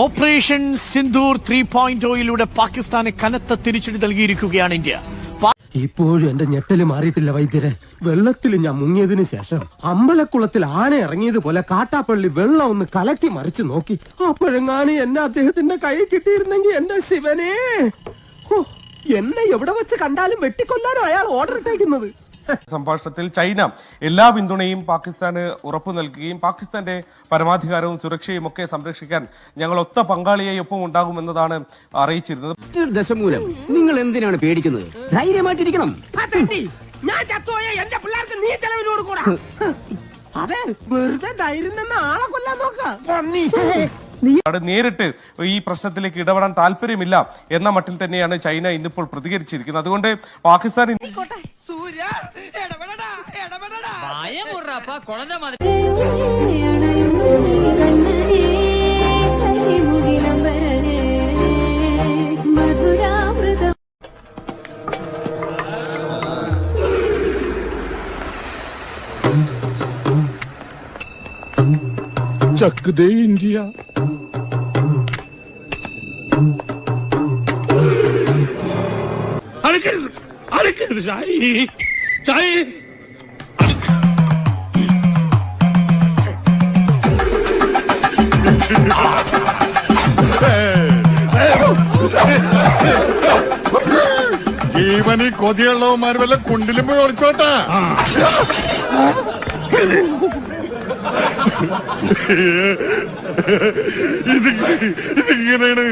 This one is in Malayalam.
ഓപ്പറേഷൻ സിന്ദൂർ ത്രീ പോയിന്റ് ഓയിലൂടെ പാകിസ്ഥാന് കനത്ത തിരിച്ചടി നൽകിയിരിക്കുകയാണ് ഇന്ത്യ. ഇപ്പോഴും എന്റെ ഞെട്ടൽ മാറിയിട്ടില്ല വൈദ്യരെ. വെള്ളത്തിൽ ഞാൻ മുങ്ങിയതിനു ശേഷം അമ്പലക്കുളത്തിൽ ആന ഇറങ്ങിയതുപോലെ കാട്ടാപ്പള്ളി വെള്ളം ഒന്ന് കലക്കി മറിച്ചു നോക്കി. അപ്പോഴെങ്ങാനും എന്നെ അദ്ദേഹത്തിന്റെ കൈ കിട്ടിയിരുന്നെങ്കിൽ എന്റെ ശിവനെ. എന്നെ എവിടെ വെച്ച് കണ്ടാലും വെട്ടിക്കൊല്ലാനോ അയാൾ ഓർഡർ ഇട്ടേക്കുന്നത്? സംഭാഷണത്തിൽ ചൈന എല്ലാ പിന്തുണയും പാകിസ്ഥാന് ഉറപ്പു നൽകുകയും പാകിസ്ഥാന്റെ പരമാധികാരവും സുരക്ഷയും ഒക്കെ സംരക്ഷിക്കാൻ ഞങ്ങൾ ഒത്ത പങ്കാളിയായി ഒപ്പം ഉണ്ടാകുമെന്നതാണ് അറിയിച്ചിരുന്നത്. ദശമൂലം. നിങ്ങൾ എന്തിനാണ് പേടിക്കുന്നത്? ധൈര്യമായിട്ടിരിക്കണം. ഞാൻ ചത്തോയ എന്റെ പിള്ളേർക്ക് നീ ചെലവിനോട് കൂടാ അതെ വെറുതെ ധൈര്യം നിന്ന് ആളെ കൊല്ലാൻ നോക്ക. അവിടെ നേരിട്ട് ഈ പ്രശ്നത്തിലേക്ക് ഇടപെടാൻ താല്പര്യമില്ല എന്ന മട്ടിൽ തന്നെയാണ് ചൈന ഇന്നിപ്പോൾ പ്രതികരിച്ചിരിക്കുന്നത്. അതുകൊണ്ട് പാകിസ്ഥാൻ பயமுறாப்பா குழந்தை மாதிரி. சக்குதே இந்தியா அழுக்கிறது அழுக்கிறது சாயி சாயி ജീവനി കൊതിയുള്ളവന്മാർ വല്ല കുണ്ടിലും പോയി ഒളിച്ചോട്ടാ. ഇത് ഇതിങ്ങനെയാണ്